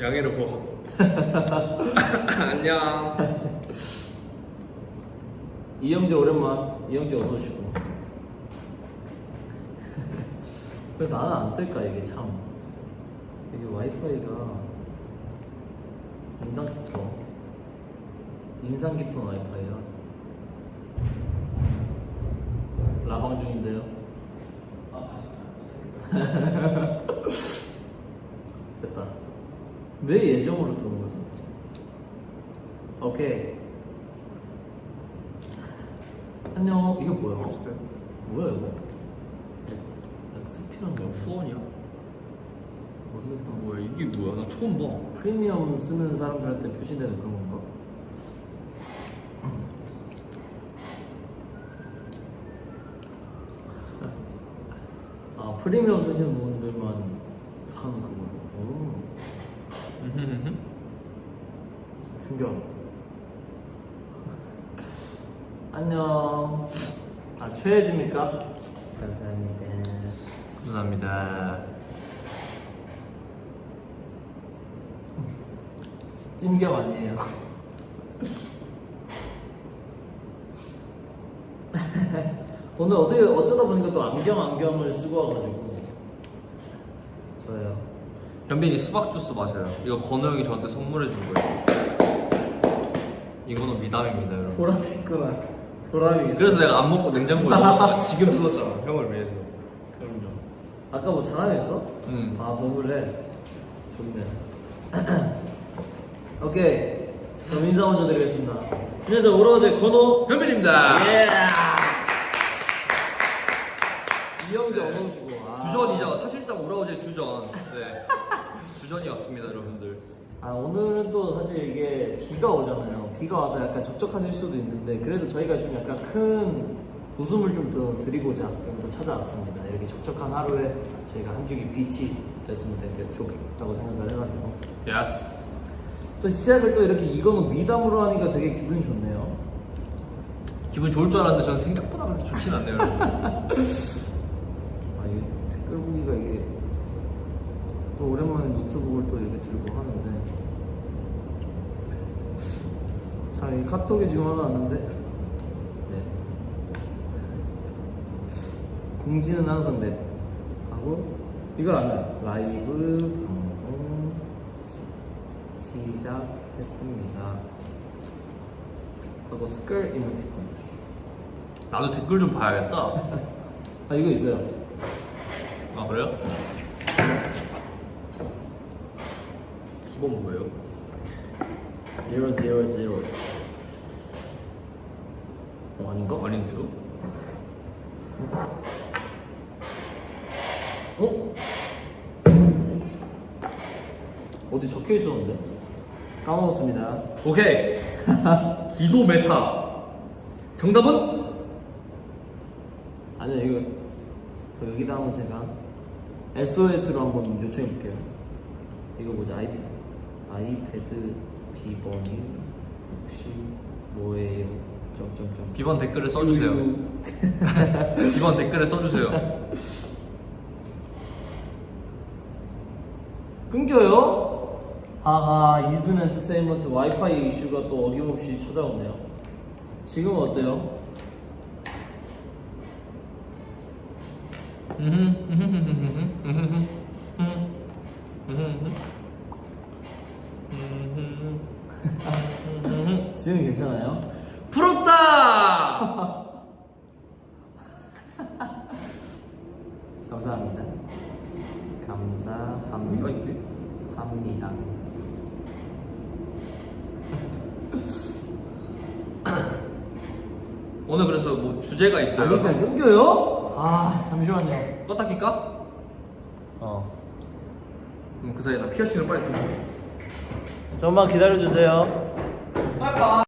양해를 구하고 안녕 이영재 오랜만. 이영재 어서 오시고. 왜 나는 안 뜰까 이게 참. 이게 와이파이가 인상 깊어. 인상 깊은 와이파이야. 라방 중인데요. 됐다. 왜 예정으로 들어온 거죠? 오케이. 안녕. 이거 뭐야? 뭐야 이거? 엑스피런가? 후원이야? 모르겠다. 뭐야 이게 뭐야 나 처음 봐 프리미엄 쓰는 사람들한테 표시되는 그런 건가? 아 프리미엄 쓰시는 분들만 하는. 오, 신기하다. 안녕. 아 최혜지입니까? 감사합니다. 감사합니다 찜겸 아니에요. 오늘 어떻게 어쩌다 보니까 또 안경 안경을 쓰고 와가지고 저예요. 현빈이 수박 주스 마셔요 이거 건우 형이 저한테 선물해 준 거예요 이거는 미담입니다 여러분 보람 있구나. 보람이 있어. 그래서 내가 안 먹고 냉장고에 넣었다가 지금 뜯었잖아 형을 위해서 그럼요. 아까 뭐 자랑했어? 응. 아 먹을래. 좋네. 오케이. 그럼 인사 먼저 드리겠습니다. 안녕하세요. 오라우제 건호. 현빈입니다 예. 이영재 어서 오시고. 아. 주전이죠 사실상 우라우제 주전 네 주전이 왔습니다 여러분들 아 오늘은 또 사실 이게 비가 오잖아요. 비가 와서 약간 적적하실 수도 있는데 그래서 저희가 좀 약간 큰 웃음을 좀 더 드리고자 여기로 찾아왔습니다. 이렇게 적적한 하루에 저희가 한 줄기 빛이 됐으면 되게 좋겠다고 생각을 해가지고 예스 또 시작을 또 이렇게 이거는 미담으로 하니까 되게 기분이 좋네요. 기분 좋을 줄 알았는데 저는 생각보다 그렇게 좋진 않네요 여러분 아 이게 댓글 보기가 이게 또 오랜만에 노트북을 또 이렇게 들고 하는데. 자이 카톡이 지금 하나 왔는데? 네. 공지는 항상 네. 하고 이걸 안 해요. 라이브 방송 시, 시작했습니다. 하고 스컬 이모티콘. 나도 댓글 좀 봐야겠다. 아 이거 있어요. 아 그래요? 이건 뭐예요? 000 어, 아닌가? 아닌데요? 어? 어디 적혀 있었는데? 까먹었습니다. 오케이 기도 메타 정답은? 아니요, 이거 그 여기다 한번 제가 SOS로 한번 요청해 볼게요. 이거 뭐지? 아이패드. 아이패드 비번이 혹시 뭐예요? 점점점. 비번 댓글을 써주세요 비번 댓글에 써주세요 끊겨요? 하하, 이든 엔터테인먼트 와이파이 이슈가 또 어김없이 찾아오네요. 지금 어때요? 지금 괜찮아요? 풀었다! 감사합니다. 감사합니다. 합니다. 오늘 그래서 뭐 주제가 있어요? 아직 잘 끊겨요? 아 잠시만요. 껐다 킬까? 어. 그럼 그 사이에 나 피어싱을 빨리 들고 좀만 기다려 주세요. 빠이빠이